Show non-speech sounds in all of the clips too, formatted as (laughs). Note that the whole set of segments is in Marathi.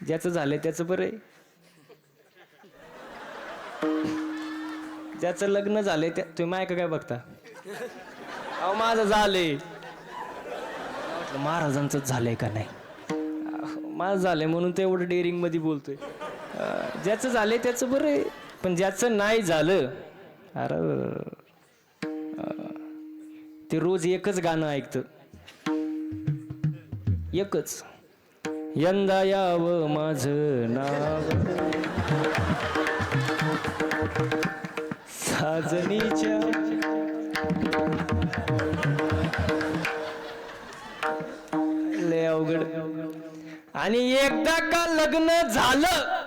ज्याचं झालंय त्याचं बरं आहे. ज्याचं लग्न झालंय त्या तुम्ही मायका काय बघता? अहो माझं झालंय. महाराजांचं झालंय का नाही? माझं झालंय म्हणून ते एवढं डेअरिंगमध्ये बोलतोय. ज्याचं झालंय त्याचं बरं आहे. पण ज्याचं नाही झालं अरे ते रोज एकच गाणं ऐकतं. एकच. यंदा यावं माझं नाव. साजणीच्या लय अवघड. आणि एकदा का लग्न झालं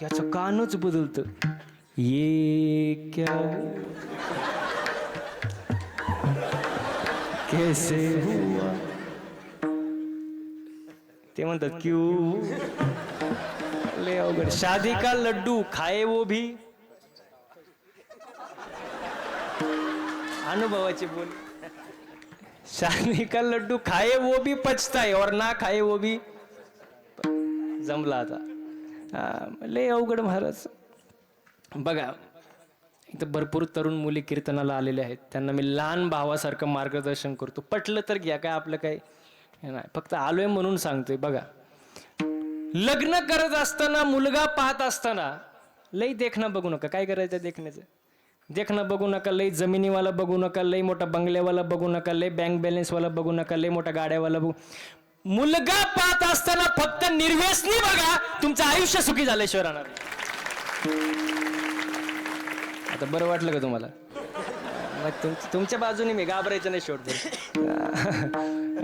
त्याचं कानच बदलत. ये क्या कैसे हुआ? ते म्हणतात क्यू लय अवघड. शादी का लड्डू? खाये वो भी. अनुभवाचे बोल. शादी का लड्डू खाये वो भी पचताय और ना खाये वो भी. जमला आता. हा, लय अवघड महाराज. बघा इथं भरपूर तरुण मुली कीर्तनाला आलेले आहेत. त्यांना मी लहान भावासारखं मार्गदर्शन करतो. पटलं तर घ्या काय आपलं काय नाही फक्त आलोय म्हणून सांगतोय बघा. लग्न करत असताना मुलगा पाहत असताना लई देखणं बघू नका. काय करायचं देखण्याचं देखणं बघू नका लई जमिनीवाला बघू नका लई मोठा बंगल्यावाला बघू नका लई बँक बॅलन्सवाला बघू नका लई मोठा गाड्यावाला बघू. मुलगा पाहत असताना फक्त निर्व्यसनी बघा तुमचं आयुष्य सुखी झालं राहणार आता बरं वाटलं का तुम्हाला? मग तुम तुमच्या बाजूने मी घाबरायचं नाही शेवट (laughs)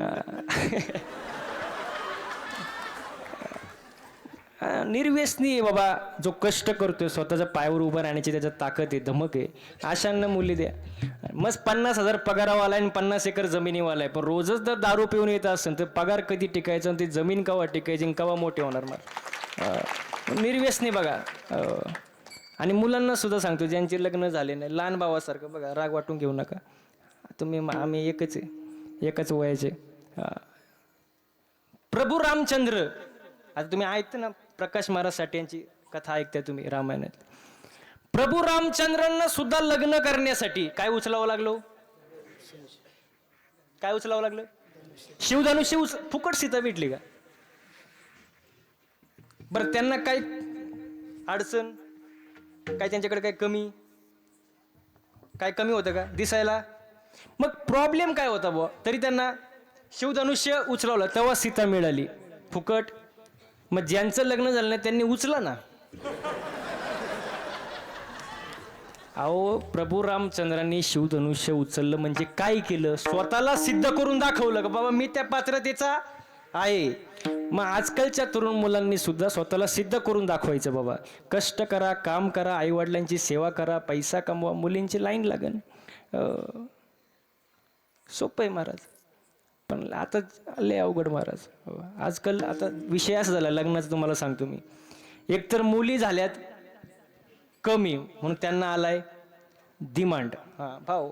निर्व्यसनी आहे बाबा. जो कष्ट करतोय स्वतःच्या पायावर उभं राहण्याची त्याच्यात ताकद आहे धमक आहे. अशांना मुली द्या. मस्त पन्नास हजार पगारावाला आहे आणि पन्नास एकर जमिनीवाला आहे. पण रोजच जर दारू पिऊन येत असेल तर पगार कधी टिकायचा आणि ती जमीन कवा टिकायची आणि कवा मोठी होणार मग? निर्व्यसनी बघा. आणि मुलांना सुद्धा सांगतो ज्यांचे लग्न झाले नाही लहान भावासारखं बघा राग वाटून घेऊ नका. तुम्ही आम्ही एकच आहे. एकच वयाचे. प्रभू रामचंद्र. आता तुम्ही ऐकता ना प्रकाश महाराज साठे यांची कथा ऐकताय तुम्ही रामायणात. प्रभू रामचंद्रांना सुद्धा लग्न करण्यासाठी काय उचलावं लागलो? काय उचलावं लागलं? शिवधनुष्य उच फुकट सीता भेटली का? बरं त्यांना काय अडचण? काय त्यांच्याकडे काय कमी? काय कमी होतं का? दिसायला? मग प्रॉब्लेम काय होता बुवा? तरी त्यांना शिवधनुष्य उचलवलं तेव्हा सीता मिळाली. फुकट. मग ज्यांचं लग्न झालं नाही त्यांनी उचला ना. अहो प्रभू रामचंद्रांनी शिवधनुष्य उचललं म्हणजे काय केलं? स्वतःला सिद्ध करून दाखवलं का? बाबा मी त्या पात्रतेचा आहे. मग आजकालच्या तरुण मुलांनी सुद्धा स्वतःला सिद्ध करून दाखवायचं बाबा. कष्ट करा काम करा आईवडिलांची सेवा करा पैसा कमवा मुलींची लाईन लागन. सोपं आहे महाराज. पण आता लय अवघड महाराज. आजकाल आता विषय असा झाला लग्नाचा तुम्हाला सांगतो मी. एकतर मुली झाल्यात कमी म्हणून त्यांना आलाय डिमांड हा भाऊ.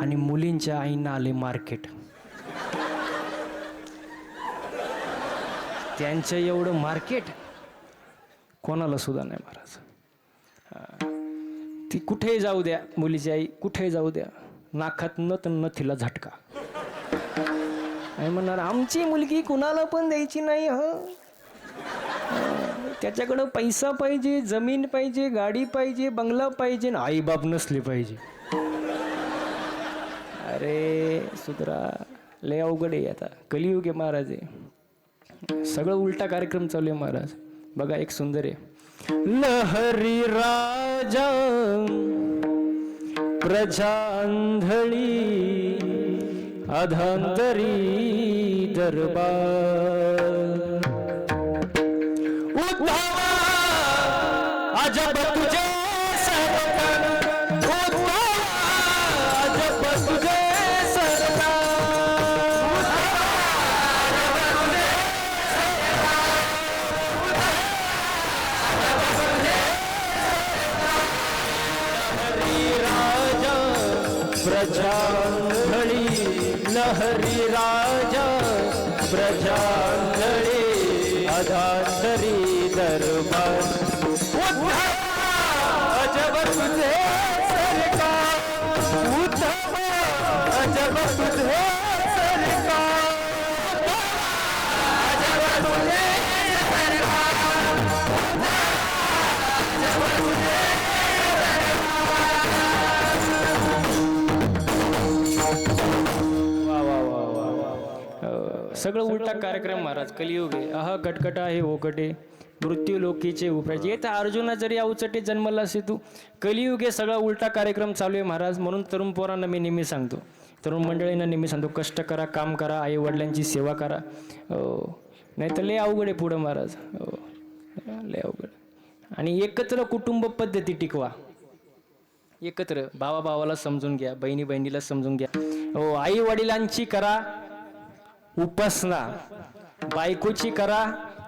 आणि मुलींच्या आईंना आले मार्केट त्यांचं एवढं मार्केट कोणाला सुद्धा नाही महाराज. ती कुठेही जाऊ द्या मुलीची आई कुठेही जाऊ द्या. नाकात न नथीला झटका. आणि म्हणणार आमची मुलगी कुणाला पण द्यायची नाही ह. त्याच्याकडं पैसा पाहिजे जमीन पाहिजे गाडी पाहिजे बंगला पाहिजे ना आई बाप नसले पाहिजे. अरे सुधरा लय अवघड आहे आता. कलियुग आहे महाराज आहे सगळं उलटा कार्यक्रम चालू आहे महाराज. बघा एक सुंदर आहे. लहरी राजा. प्रजांधळी अधांतरी दरबार। उद्धवा अजब प्रजा घडी लहरी राजा प्रजा सगळं उलटा कार्यक्रम महाराज कलियुग. आहे अह कटकट आहे ओकटे मृत्यू लोकीचे उपराजे येत अर्जुना जरी अवचटे जन्मला असे तू कलियुग आहे सगळा उलटा कार्यक्रम चालू आहे महाराज. म्हणून तरुण पोरांना मी नेहमी सांगतो. तरुण मंडळींना नेहमी सांगतो कष्ट करा काम करा आई वडिलांची सेवा करा. हो नाही तर लय अवघड आहे पुढं महाराज. हो लय अवघड. आणि एकत्र कुटुंब पद्धती टिकवा. एकत्र. भावा भावाला समजून घ्या बहिणी बहिणीला समजून घ्या. हो आई वडिलांची करा उपासना. बायकोची करा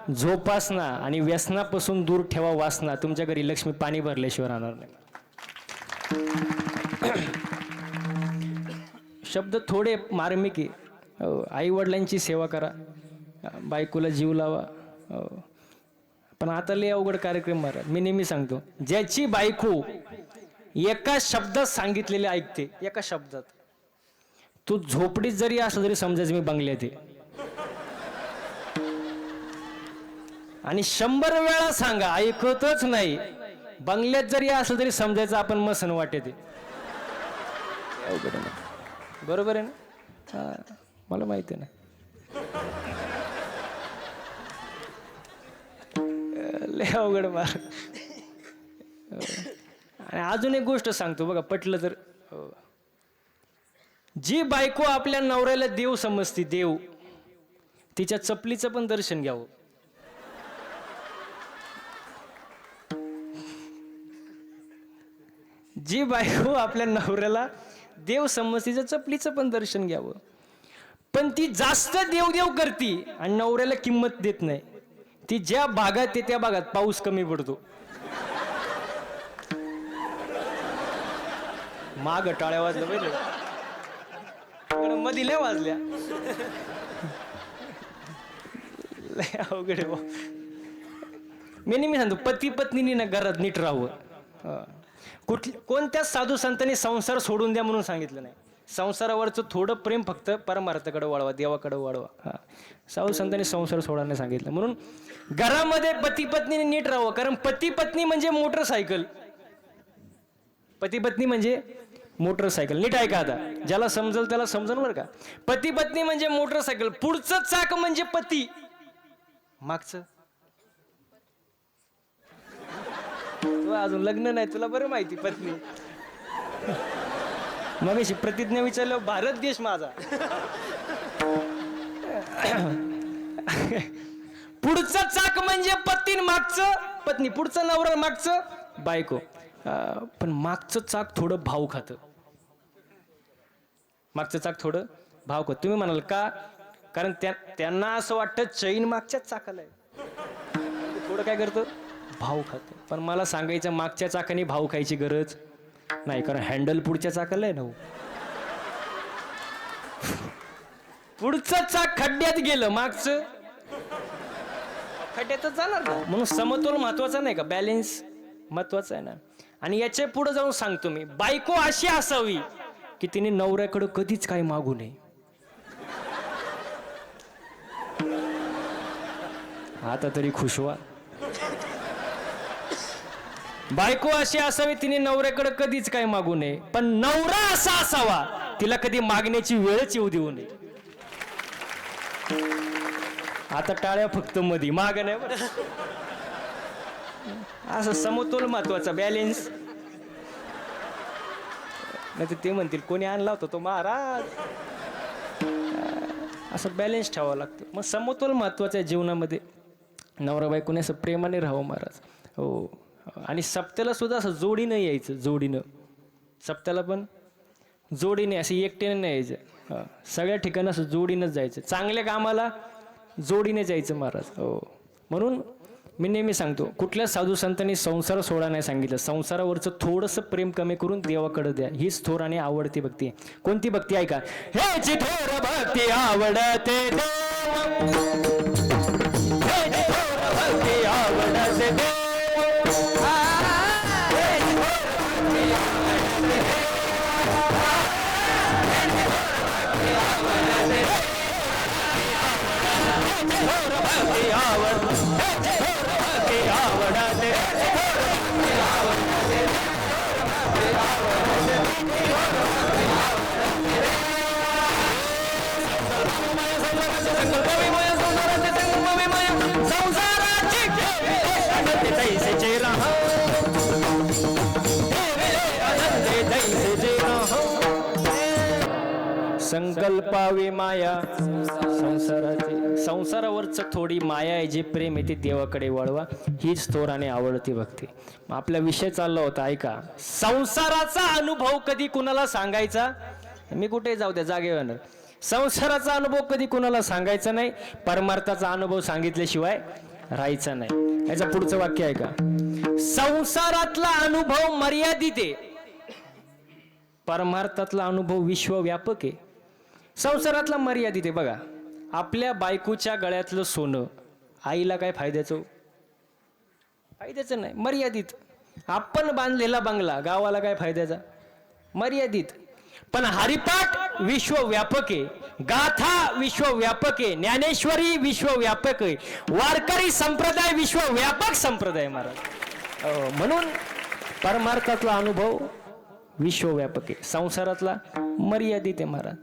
झोपासना आणि व्यसनापासून दूर ठेवा वासना. तुमच्या घरी लक्ष्मी पाणी भरल्याशिवाय राहणार नाही (clears throat) शब्द थोडे मार्मिक आई वडिलांची सेवा करा. बायकोला जीव लावा. पण आता लय अवघड कार्यक्रम मारा मी नेहमी सांगतो ज्याची बायको एका शब्दात सांगितलेले ऐकते एका शब्दात. तू झोपडीत जरी असलं तरी समजायचं मी बंगल्यात आहे. आणि शंभर वेळा सांगा ऐकतच नाही. बंगल्यात जरी असलं तरी समजायचं आपण मसन वाटते ते. बरोबर आहे ना? हा मला माहिती आहे ना. लय अवघड मार. आणि अजून एक गोष्ट सांगतो बघा पटलं तर. हो. जी बायको आपल्या नवऱ्याला देव समजते देव तिच्या चपलीचं पण दर्शन घ्यावं. जी बायको आपल्या नवऱ्याला देव समजतीचं चपलीचं पण दर्शन घ्यावं. पण ती जास्त देवदेव करती आणि नवऱ्याला किंमत देत नाही. ती ज्या भागात ते त्या भागात पाऊस कमी पडतो. माग टाळ्या वाजलं पाहिजे मधी लय वाजल्या. लय अवघड मी नेहमी सांगतो पती पत्नीने ना घरात नीट राहावं. हा. कुठ कोणत्याच साधू संतांनी संसार सोडून द्या म्हणून सांगितलं नाही. संसारावरचं थोडं प्रेम फक्त परमार्थाकडे वळवा देवाकडे वळवा हा. साधू संतांनी संसार सोडायला सांगितलं. म्हणून घरामध्ये पती पत्नीने नीट राहावं. कारण पती पत्नी म्हणजे मोटरसायकल. पती पत्नी म्हणजे मोटरसायकल. नीट ऐका आता. ज्याला समजल त्याला समजेल बरं का. पती पत्नी म्हणजे मोटरसायकल. पुढचं चाक म्हणजे पती. मागचं. अजून लग्न नाही तुला बरं माहिती पत्नी. मग अशी प्रतिज्ञा विचारलं भारत देश माझा. पुढचं चाक म्हणजे पत्नी मागचं पत्नी पुढचं नवरा मागचं बायको. पण मागचं चाक थोडं भाव खातं. मागचं चाक थोडं भाव खात. तुम्ही म्हणाल का? कारण त्या त्यांना असं वाटतं चैन मागच्याच चाकाला आहे. थोडं काय करतं? भाव खातं. पण मला सांगायचं मागच्या चाकाने भाव खायची गरज नाही कारण हँडल पुढच्या चाकाला आहे ना हो. पुढचं चाक खड्ड्यात गेलं मागचं. खड्ड्यातच जाणार ना म्हणून समतोल महत्त्वाचा नाही का? बॅलेन्स महत्त्वाचा आहे ना. आणि याच्यापुढे जाऊन सांगतो मी बायको अशी असावी की तिने नवऱ्याकडं कधीच काही मागू नये. आता तरी खुश व्हा. बायको अशी असावी तिने नवऱ्याकडे कधीच काय मागू नये. पण नवरा असा असावा तिला कधी मागण्याची वेळच येऊ देऊ नये. आता टाळ्या फक्त मधी माग नाही असं समतोल महत्त्वाचा बॅलेन्स नाही तर ते म्हणतील कोणी आणला होता तो महाराज? असं बॅलेन्स ठेवावं लागतं. मग समतोल महत्त्वाचा आहे जीवनामध्ये. नवरा बायकोने असं प्रेमाने राहावं महाराज? हो. आणि सप्त्याला सुद्धा असं जोडीनं यायचं जोडीनं. सप्त्याला पण जोडीने असं एकट्याने नाही यायचं. सगळ्या ठिकाणी असं जोडीनंच जायचं. चांगल्या कामाला जोडीने जायचं महाराज. हो. म्हणून मी नेहमी सांगतो कुठल्या साधू संतांनी संसार सोडा नाही सांगितलं. संसारावरचं थोडंसं प्रेम कमी करून देवाकडे द्या. हीच थोर आणि आवडती भक्ती आहे. कोणती भक्ती? ऐका. का थोर भक्ती आवडते आवडते संकल्पावी माया संसाराची संसारावरचं थोडी माया आहे जे प्रेम आहे ते देवाकडे वळवा. हीच थोर आणि आवडती भक्ती. आपला विषय चालला होता ऐका. संसाराचा अनुभव कधी कुणाला सांगायचा? मी कुठे जाऊ द्या जागेवर संसाराचा अनुभव कधी कुणाला सांगायचा नाही परमार्थाचा अनुभव सांगितल्याशिवाय राहायचा नाही. याचं पुढचं वाक्य आहे का? संसारातला अनुभव मर्यादित आहे. परमार्थातला अनुभव विश्वव्यापक आहे. संसारातला मर्यादित आहे बघा. आपल्या बायकोच्या गळ्यातलं सोनं आईला काय फायद्याचं हो? फायद्याचं नाही मर्यादित. आपण बांधलेला बंगला गावाला काय फायद्याचा? मर्यादित. पण हरिपाठ विश्वव्यापक आहे गाथा विश्वव्यापक आहे ज्ञानेश्वरी विश्वव्यापक आहे वारकरी संप्रदाय विश्वव्यापक संप्रदाय महाराज. म्हणून परमार्थातला अनुभव विश्वव्यापक आहे संसारातला मर्यादित आहे महाराज.